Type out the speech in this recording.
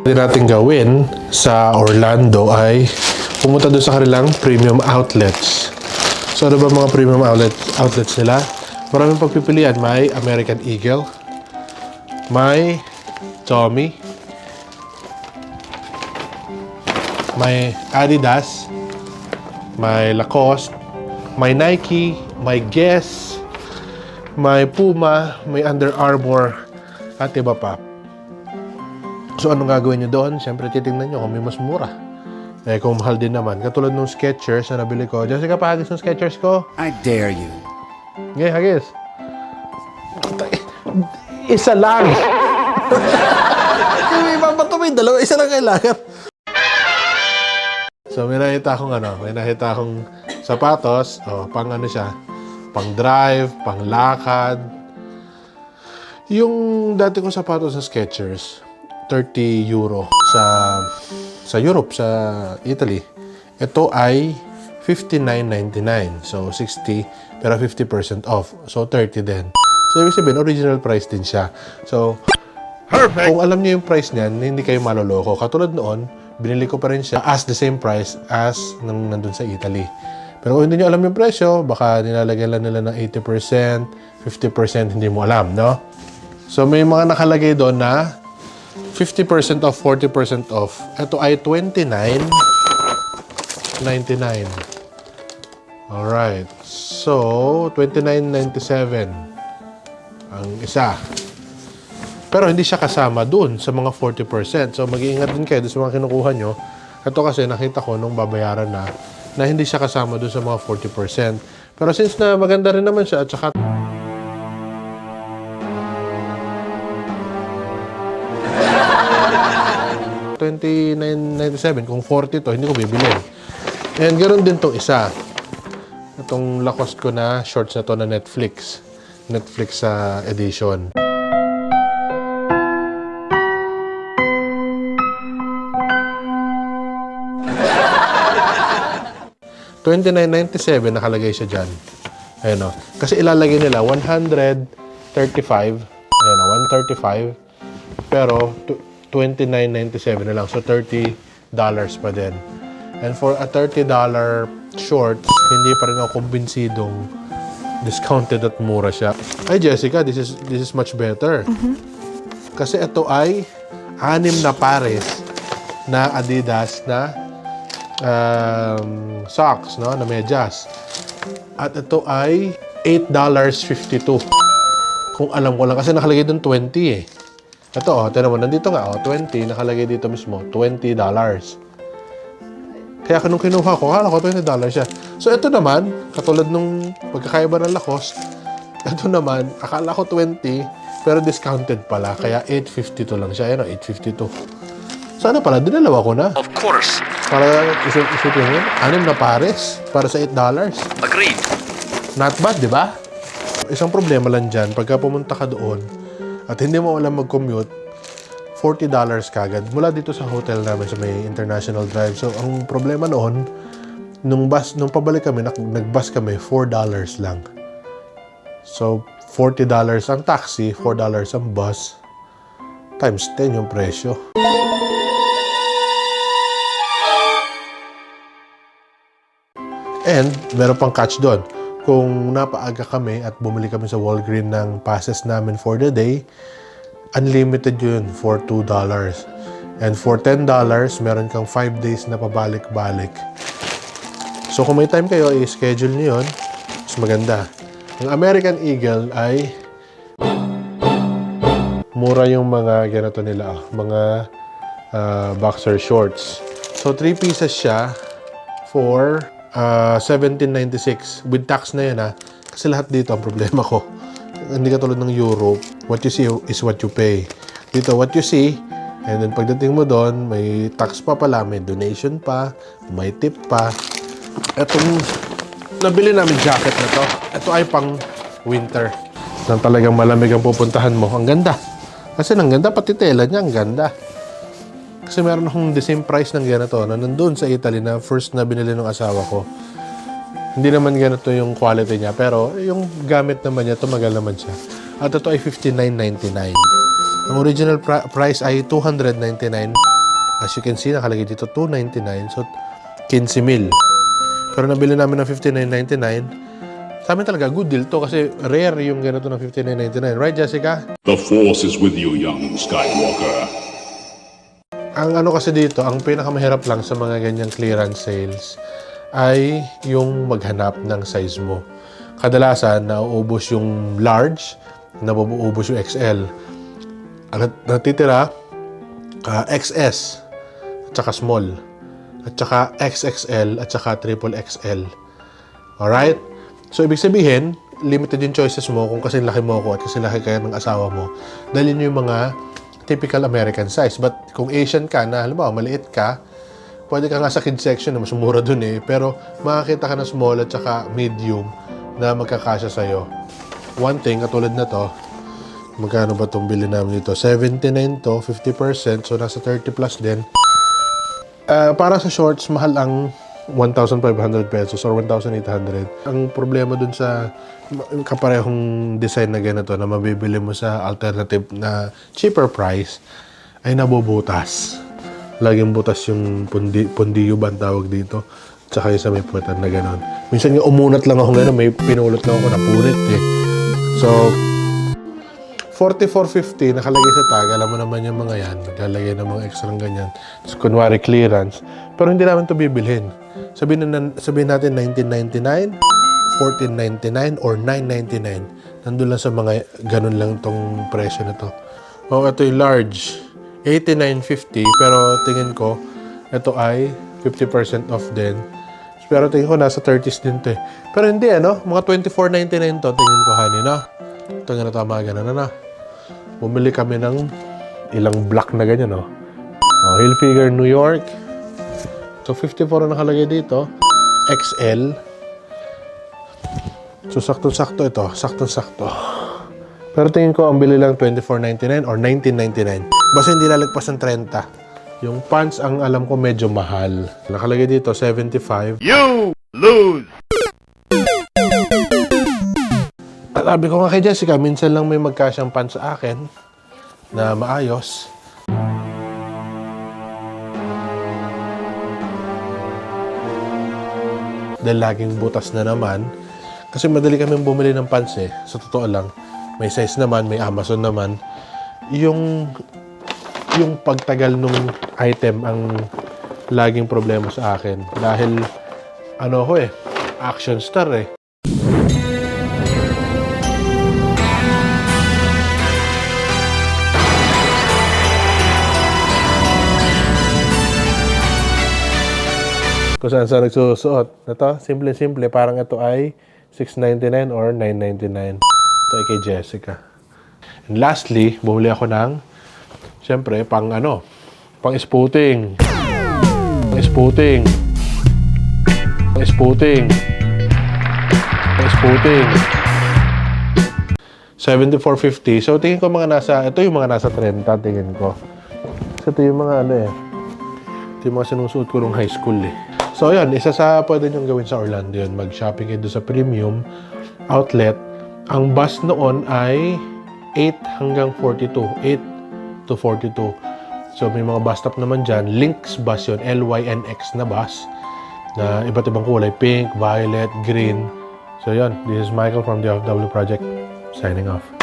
Pwede natin gawin sa Orlando ay pumunta doon sa kanilang premium outlets. So ano ba mga premium outlet, outlets nila? Maraming pagpipilian. May American Eagle, may Tommy, may Adidas, may Lacoste, may Nike, may Guess, may Puma, may Under Armour, at iba pa. So, anong gagawin nyo doon? Siyempre, titingnan nyo kung may mas mura. Eh, kung mahal din naman. Katulad nung Skechers na nabili ko. Jessica, pahagis ng Skechers ko. I dare you. Okay, hagis. Isa lang. May ipapato may dalawa, isa lang kailangan. So, may nakita akong ano, may nakita akong sapatos. Oh, pang ano siya, pang drive, pang lakad. Yung dati kong sapatos sa Skechers, 30 euro sa sa Europe, sa Italy. Ito ay 59.99. So, 60 pero 50% off. So, 30 din. So, ibig sabihin, original price din siya. So, Perfect. Kung alam niyo yung price niyan, hindi kayo maloloko. Katulad noon, binili ko pa rin siya as the same price as nang nandun sa Italy. Pero kung hindi niyo alam yung presyo, baka nilalagyan lang nila ng 80%, 50%, hindi mo alam, no? So may mga nakalagay doon na 50% off, 40% off. Ito ay 29.99. Alright. So, 29.97 ang isa. Pero hindi siya kasama doon sa mga 40%. So mag-iingat din kayo sa mga kinukuha nyo. Ito kasi nakita ko nung babayaran na na hindi siya kasama doon sa mga 40%. Pero since na maganda rin naman siya at saka $29.97 kung 40 to, hindi ko bibili. And ganoon din tong isa. Itong Lacoste ko na shorts na to na Netflix. Netflix sa edition. $29.97 nakalagay siya dyan. Ayan o. Kasi ilalagay nila 135. Ayan o, 135. Pero $29.97 na lang. So $30 pa din. And for a $30 shorts, hindi pa rin ako kumbinsidong discounted at mura siya. Ay Jessica, this is this is much better. Kasi ito ay anim na pares na Adidas na um, socks, no, na medyas. At ito ay $8.52. Kung alam ko lang, kasi nakalagay doon 20 eh. Ito, oh, tinan mo, nandito nga, oh, 20, nakalagay dito mismo, $20. Kaya nung kinuha ko, akala ko $20 siya. So, ito naman, katulad nung pagkakaiba ng Lacoste, ito naman, akala ko 20, pero discounted pala. Kaya 852 lang siya. Ayan o, 852. Sana pala, dinalawa ko na. Of course. Para isip isipin mo, anim na pares para sa $8. Agreed. Not bad, di ba? Isang problema lang dyan, pagka pumunta ka doon at hindi mo alam mag-commute, $40 kagad mula dito sa hotel namin sa may International Drive. So, ang problema noon, nung bus, nung pabalik kami, nag-bus kami, $4 lang. So, $40 ang taxi, $4 ang bus, times 10 yung presyo. And meron pang catch doon. Kung napaaga kami at bumili kami sa Walgreen ng passes namin for the day, unlimited yun for $2. And for $10, meron kang 5 days na pabalik-balik. So kung may time kayo, i-schedule nyo yun. Mas maganda. Ang American Eagle ay mura yung mga ganito nila, ah, mga ah, boxer shorts. So 3 pieces siya for ah, 17.96 with tax na yun ha. Kasi lahat dito ang problema ko. Hindi katulad ng Europe, what you see is what you pay. Dito, what you see, and then pagdating mo doon, may tax pa pala, may donation pa, may tip pa. Etong nabili namin jacket na to, ito ay pang winter. Nang talagang malamig ang pupuntahan mo. Ang ganda. Kasi ang ganda, pati tela niya, ang ganda. Kasi meron akong the same price ng ganito na nandun sa Italy na first na binili ng asawa ko. Hindi naman ganito yung quality niya, pero yung gamit naman niya, tumagal naman siya. At ito ay $59.99. Ang original pri- price ay $299. As you can see, nakalagay dito 299. So, 15 mil. Pero nabili namin ng 59.99. Sa amin talaga, good deal to kasi rare yung ganito ng 59.99. Right, Jessica? The Force is with you, young Skywalker. Ang ano kasi dito, ang pinakamahirap lang sa mga ganyang clearance sales ay yung maghanap ng size mo. Kadalasan, nauubos yung large, nabuubos yung XL. Ang nat- natitira, ah, XS, at saka small, at saka XXL, at saka triple XL. Alright? So, ibig sabihin, limited yung choices mo kung kasi laki mo ako at kasi laki kayo ng asawa mo. Dalhin nyo yung mga typical American size. But kung Asian ka na, halimbawa, maliit ka, pwede ka nga sa kids section na mas mura dun eh. Pero makakita ka na small at saka medium na magkakasya sa'yo. One thing, katulad na to, magkano ba itong bili namin dito? 79 to, 50%, so nasa 30 plus din. Ah, para sa shorts, mahal ang 1,500 pesos or 1,800. Ang problema dun sa kaparehong design na ganito na mabibili mo sa alternative na cheaper price ay nabubutas. Laging butas yung pundi, pundiyo ba tawag dito? Tsaka yung sa may puwetan na gano'n. Minsan nga umunat lang ako gano'n, may pinulot lang ako na punit eh. So, 4450 nakalagay sa tag. Alam mo naman yung mga yan. Naglalagay ng mga extra ganyan. So, kunwari clearance. Pero hindi namin to bibilhin. Sabihin, na, sabihin natin 1999, 1499, or 999. Nandun lang sa mga ganun lang tong presyo na to. Oh, ito yung large. 8950. Pero tingin ko, ito ay 50% off din. Pero tingin ko nasa 30s din to eh. Pero hindi ano, mga 24.99 to tingin ko honey no. Ito nga na tama ganun na na. Bumili kami ng ilang block na ganyan no. Oh, Hilfiger New York. So 54 ang nakalagay dito. XL. So sakto-sakto ito, sakto-sakto. Pero tingin ko ang bili lang 24.99 or 19.99. Basta hindi lalagpas ng 30. Yung pants ang alam ko medyo mahal. Nakalagay dito 75. You lose. Sabi ko nga kay Jessica, minsan lang may magkasyang pants sa akin na maayos. Dahil laging butas na naman. Kasi madali kami bumili ng pants eh. Sa totoo lang. May size naman, may Amazon naman. Yung yung pagtagal nung item ang laging problema sa akin. Dahil ano ko eh, action star eh. Kung saan saan nagsusuot. Ito, simple-simple. Parang ito ay 6.99 or 9.99. Ito ay kay Jessica. And lastly, bumili ako ng, siyempre, pang ano, pang spooting. Pang spooting. Pang spooting. Pang spooting. 74.50. So, tingin ko mga nasa, ito yung mga nasa 30, tingin ko. So, ito yung mga ano eh, ito yung mga sinusuot ko nung high school eh. So, yun, isa sa pwede nyo gawin sa Orlando yun. Mag-shopping kayo sa premium outlet. Ang bus noon ay 8 hanggang 42. 8 to 42. So, may mga bus stop naman dyan. Lynx bus yun. L-Y-N-X na bus. Na iba't ibang kulay. Pink, violet, green. So, yun. This is Michael from the FW Project. Signing off.